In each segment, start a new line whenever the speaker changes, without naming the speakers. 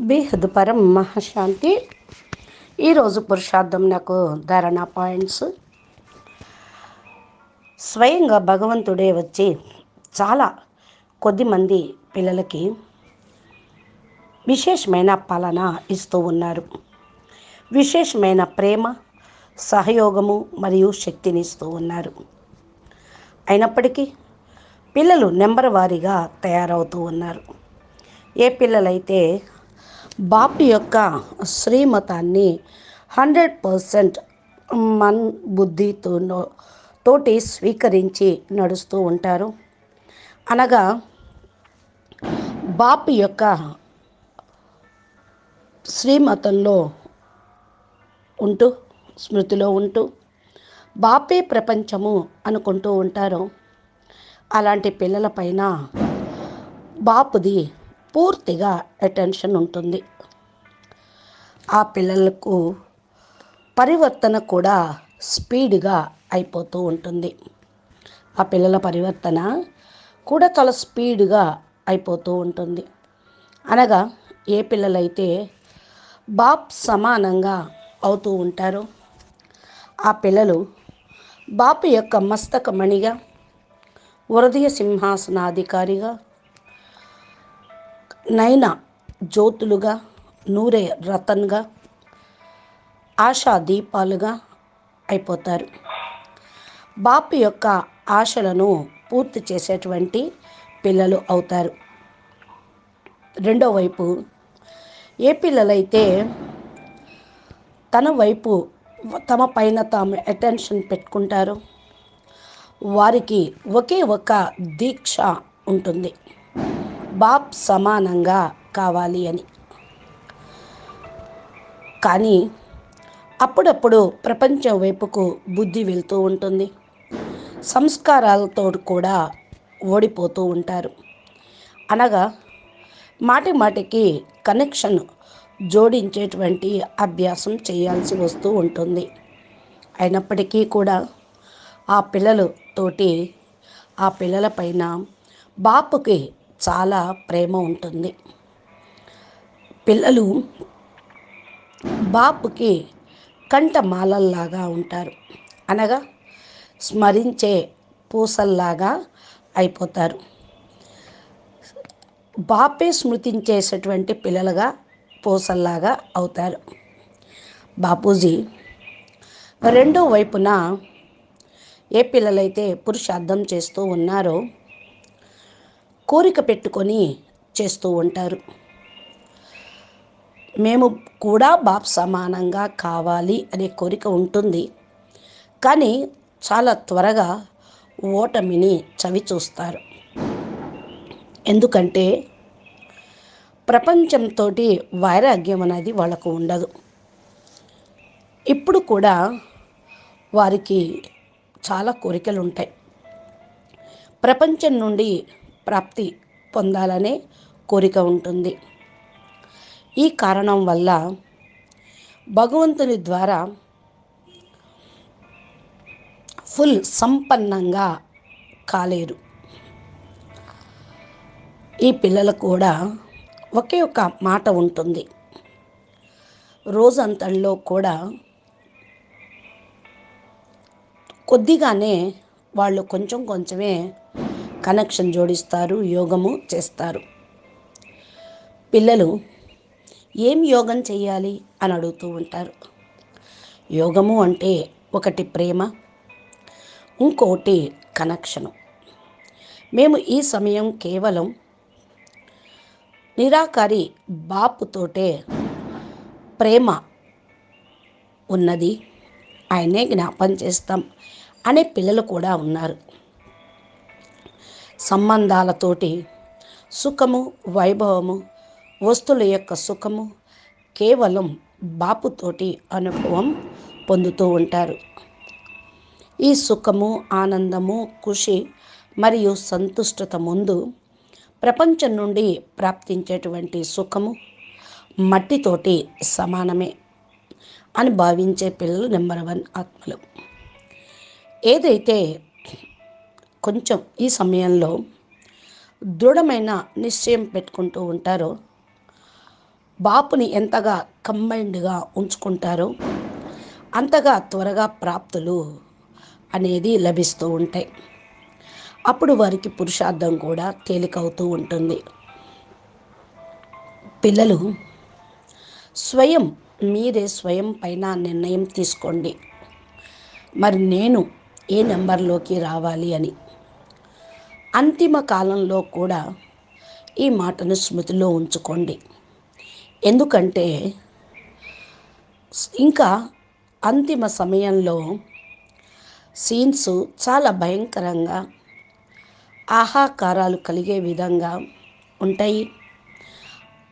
బేహద్ పరం మహాశాంతి. ఈరోజు పురుషార్థం నాకు ధారణ పాయింట్స్. స్వయంగా భగవంతుడే వచ్చి చాలా కొద్దిమంది పిల్లలకి విశేషమైన పాలన ఇస్తూ ఉన్నారు. విశేషమైన ప్రేమ సహయోగము మరియు శక్తిని ఇస్తూ ఉన్నారు. అయినప్పటికీ పిల్లలు నెంబర్ వారీగా తయారవుతూ ఉన్నారు. ఏ పిల్లలైతే బాప్టి యొక్క శ్రీమతాన్ని హండ్రెడ్ పర్సెంట్ మన్ బుద్ధితో తోటి స్వీకరించి నడుస్తూ ఉంటారు. అనగా బాప్ యొక్క శ్రీమతంలో ఉంటూ స్మృతిలో ఉంటూ బాపే ప్రపంచము అనుకుంటూ ఉంటారు. అలాంటి పిల్లలపైన బాపుది పూర్తిగా అటెన్షన్ ఉంటుంది. ఆ పిల్లలకు పరివర్తన కూడా స్పీడ్గా అయిపోతూ ఉంటుంది. ఆ పిల్లల పరివర్తన కూడా చాలా స్పీడ్గా అయిపోతూ ఉంటుంది. అనగా ఏ పిల్లలైతే బాప్ సమానంగా అవుతూ ఉంటారో ఆ పిల్లలు బాపు యొక్క మస్తకమణిగా హృదయ సింహాసనాధికారిగా నయన జ్యోతులుగా నూరే రతన్గా ఆశా దీపాలుగా అయిపోతారు. బాపు యొక్క ఆశలను పూర్తి చేసేటువంటి పిల్లలు అవుతారు. రెండో వైపు ఏ పిల్లలైతే తన వైపు తమ పైన తాము అటెన్షన్ పెట్టుకుంటారో వారికి ఒకే ఒక దీక్ష ఉంటుంది. బాప్ సమానంగా కావాలి అని. కానీ అప్పుడప్పుడు ప్రపంచం వైపుకు బుద్ధి వెళ్తూ ఉంటుంది. సంస్కారాలతో కూడా ఓడిపోతూ ఉంటారు. అనగా మాటి మాటికి కనెక్షన్ జోడించేటువంటి అభ్యాసం చేయాల్సి వస్తూ ఉంటుంది. అయినప్పటికీ కూడా ఆ పిల్లలతోటి ఆ పిల్లల పైన బాపుకి చాలా ప్రేమ ఉంటుంది. పిల్లలు బాపుకి కంఠమాలల్లాగా ఉంటారు. అనగా స్మరించే పూసల్లాగా అయిపోతారు. బాపే స్మృతించేసేటువంటి పిల్లలుగా పూసల్లాగా అవుతారు. బాపూజీ రెండో వైపున ఏ పిల్లలైతే పురుషార్థం చేస్తూ ఉన్నారో కోరిక పెట్టుకొని చేస్తూ ఉంటారు. మేము కూడా బాప్ సమానంగా కావాలి అనే కోరిక ఉంటుంది. కానీ చాలా త్వరగా ఓటమిని చవి చూస్తారు. ఎందుకంటే ప్రపంచంతో వైరాగ్యం అనేది వాళ్ళకు ఉండదు. ఇప్పుడు కూడా వారికి చాలా కోరికలు ఉంటాయి ప్రపంచం నుండి ప్రాప్తి పొందాలనే కోరిక ఉంటుంది. ఈ కారణం వల్ల భగవంతుని ద్వారా ఫుల్ సంపన్నంగా కాలేరు. ఈ పిల్లలు కూడా ఒకే ఒక మాట ఉంటుంది. రోజంతల్లో కూడా కొద్దిగానే వాళ్ళు కొంచెం కొంచెమే కనెక్షన్ జోడిస్తారు యోగము చేస్తారు. పిల్లలు ఏం యోగం చేయాలి అని అడుగుతూ ఉంటారు. యోగము అంటే ఒకటి ప్రేమ ఇంకోటి కనెక్షను. మేము ఈ సమయం కేవలం నిరాకారి బాపుతోటే ప్రేమ ఉన్నది ఆయనే జ్ఞాపం చేస్తాం అనే పిల్లలు కూడా ఉన్నారు. సంబంధాలతోటి సుఖము వైభవము వస్తువుల యొక్క సుఖము కేవలం బాపుతోటి అనుభవం పొందుతూ ఉంటారు. ఈ సుఖము ఆనందము ఖుషి మరియు సంతుష్టత ముందు ప్రపంచం నుండి ప్రాప్తించేటువంటి సుఖము మట్టితోటి సమానమే అని భావించే పిల్లలు నెంబర్ వన్ ఆత్మలు. ఏదైతే కొంచెం ఈ సమయంలో దృఢమైన నిశ్చయం పెట్టుకుంటూ ఉంటారో. బాపుని ఎంతగా కంబైన్డ్గా ఉంచుకుంటారో అంతగా త్వరగా ప్రాప్తులు అనేది లభిస్తూ ఉంటాయి. అప్పుడు వారికి పురుషార్థం కూడా తేలికవుతూ ఉంటుంది. పిల్లలు స్వయం మీరే స్వయం పైన నిర్ణయం తీసుకోండి. మరి నేను ఏ నెంబర్లోకి రావాలి అని? అంతిమ కాలంలో కూడా ఈ మాటను స్మృతిలో ఉంచుకోండి. ఎందుకంటే ఇంకా అంతిమ సమయంలో సీన్స్ చాలా భయంకరంగా ఆహాకారాలు కలిగే విధంగా ఉంటాయి.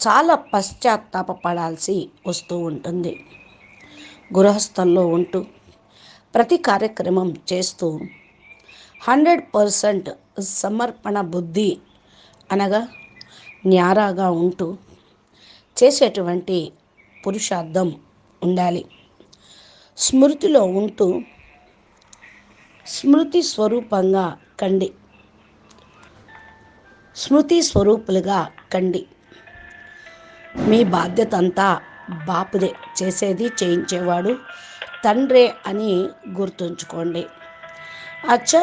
చాలా పశ్చాత్తాపపడాల్సి వస్తూ ఉంటుంది. గృహస్థంలో ఉంటూ ప్రతి కార్యక్రమం చేస్తూ హండ్రెడ్ పర్సెంట్ సమర్పణ బుద్ధి అనగా న్యారాగా ఉంటూ చేసేటువంటి పురుషార్థం ఉండాలి. స్మృతిలో ఉంటూ స్మృతి స్వరూపంగా కండి. స్మృతి స్వరూపులుగా కండి. మీ బాధ్యత అంతా బాపుదే చేసేది చేయించేవాడు తండ్రే అని గుర్తుంచుకోండి. అచ్చా